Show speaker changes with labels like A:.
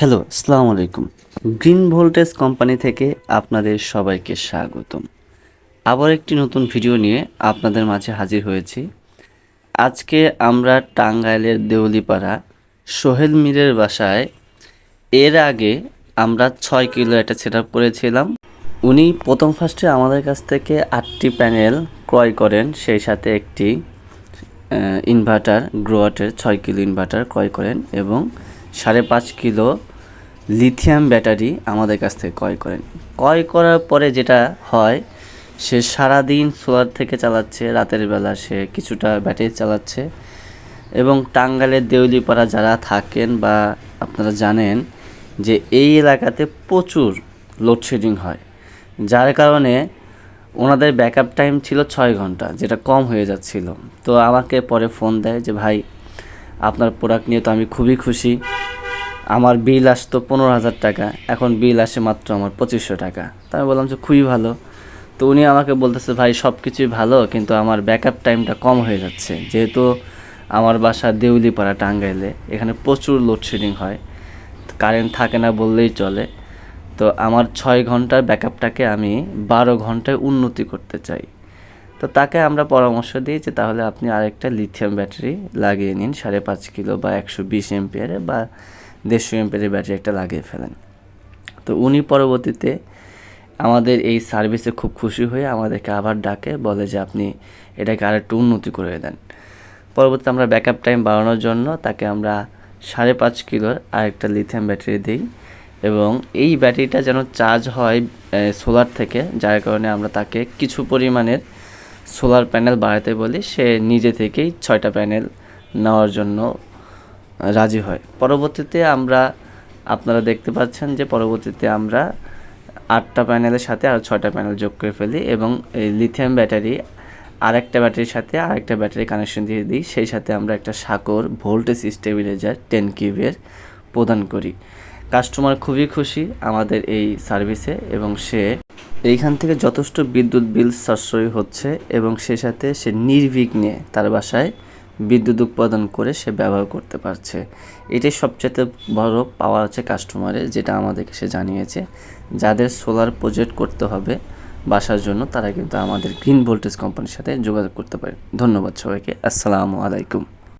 A: Hello, আসসালামু আলাইকুম। Green voltage company থেকে আপনাদের সবাইকে স্বাগতম। আবার একটি নতুন ভিডিও নিয়ে আপনাদের মাঝে হাজির হয়েছি। আজকে আমরা টাঙ্গাইলের দেউলিপাড়া সোহেল মীরের বাসায়। এর আগে আমরা ছয় কিলো একটা সেট করেছিলাম। উনি প্রথম ফার্স্টে আমাদের কাছ থেকে আটটি প্যানেল ক্রয় করেন, সেই সাথে একটি ইনভার্টার গ্রোয়াটের ছয় কিলো ইনভার্টার ক্রয় করেন এবং সাড়ে পাঁচ কিলো লিথিয়াম ব্যাটারি আমাদের কাছ থেকে ক্রয় করেন। ক্রয় করার পরে যেটা হয়, সে সারাদিন সোলার থেকে চালাচ্ছে, রাতের বেলা সে কিছুটা ব্যাটারি চালাচ্ছে এবং টাঙ্গালের দেউলিপাড়া যারা থাকেন বা আপনারা জানেন যে এই এলাকাতে প্রচুর লোডশেডিং হয়। যার কারণে ওনাদের ব্যাকআপ টাইম ছিল ছয় ঘণ্টা, যেটা কম হয়ে যাচ্ছিল। তো আমাকে পরে ফোন দেয় যে, ভাই, আপনার প্রোডাক্ট নিয়ে তো আমি খুবই খুশি। আমার বিল আসতো পনেরো হাজার টাকা, এখন বিল আসে মাত্র আমার পঁচিশশো টাকা। তা আমি বললাম যে খুবই ভালো। তো উনি আমাকে বলতেছে, ভাই সব কিছুই ভালো, কিন্তু আমার ব্যাকআপ টাইমটা কম হয়ে যাচ্ছে। যেহেতু আমার বাসা দেউলিপাড়া, টাঙ্গাইলে, এখানে প্রচুর লোডশেডিং হয়। কারেন্ট থাকে না বললেই চলে। তো আমার ছয় ঘণ্টার ব্যাকআপটাকে আমি বারো ঘন্টায় উন্নতি করতে চাই। তো তাকে আমরা পরামর্শ দিই যে, তাহলে আপনি আরেকটা লিথিয়াম ব্যাটারি লাগিয়ে নিন, সাড়ে পাঁচ কিলো বা একশো বিশ এমপিয়ারে বা দেড়শো এমপিয়ারের ব্যাটারি একটা লাগিয়ে ফেলেন। তো উনি পরবর্তীতে আমাদের এই সার্ভিসে খুব খুশি হয়ে আমাদেরকে আবার ডাকে, বলে যে আপনি এটাকে আরেকটু উন্নতি করে দেন। পরবর্তীতে আমরা ব্যাকআপ টাইম বাড়ানোর জন্য তাকে আমরা সাড়ে পাঁচ কিলোর আরেকটা লিথিয়াম ব্যাটারি দিই এবং এই ব্যাটারিটা যেন চার্জ হয় সোলার থেকে, যার কারণে আমরা তাকে কিছু পরিমাণের সোলার প্যানেল বাড়াতে বলি। সে নিজে থেকেই ছয়টা প্যানেল নেওয়ার জন্য রাজি হয়। পরবর্তীতে আমরা, আপনারা দেখতে পাচ্ছেন যে পরবর্তীতে আমরা আটটা প্যানেলের সাথে আর ছয়টা প্যানেল যোগ করে ফেলি এবং এই লিথিয়াম ব্যাটারি আরেকটা ব্যাটারির সাথে আরেকটা ব্যাটারি কানেকশন দিয়ে দিই। সেই সাথে আমরা একটা সাকর ভোল্টেজ স্টেবিলাইজার টেন কিউবের প্রদান করি। কাস্টমার খুবই খুশি আমাদের এই সার্ভিসে এবং সে এইখান থেকে যথেষ্ট বিদ্যুৎ বিল সাশ্রয় হচ্ছে এবং সে সাথে সে নির্বিঘ্নে তার বাসায় বিদ্যুৎ উৎপাদন করে সে ব্যবহার করতে পারছে। এটাই সবচেয়ে বড় পাওয়া আছে কাস্টমারের যেটা আমাদেরকে সে জানিয়েছে। যাদের সোলার প্রজেক্ট করতে হবে বাসার জন্য, তারা কিন্তু আমাদের গ্রিন ভোল্টেজ কোম্পানির সাথে যোগাযোগ করতে পারে। ধন্যবাদ সবাইকে। আসসালামু আলাইকুম।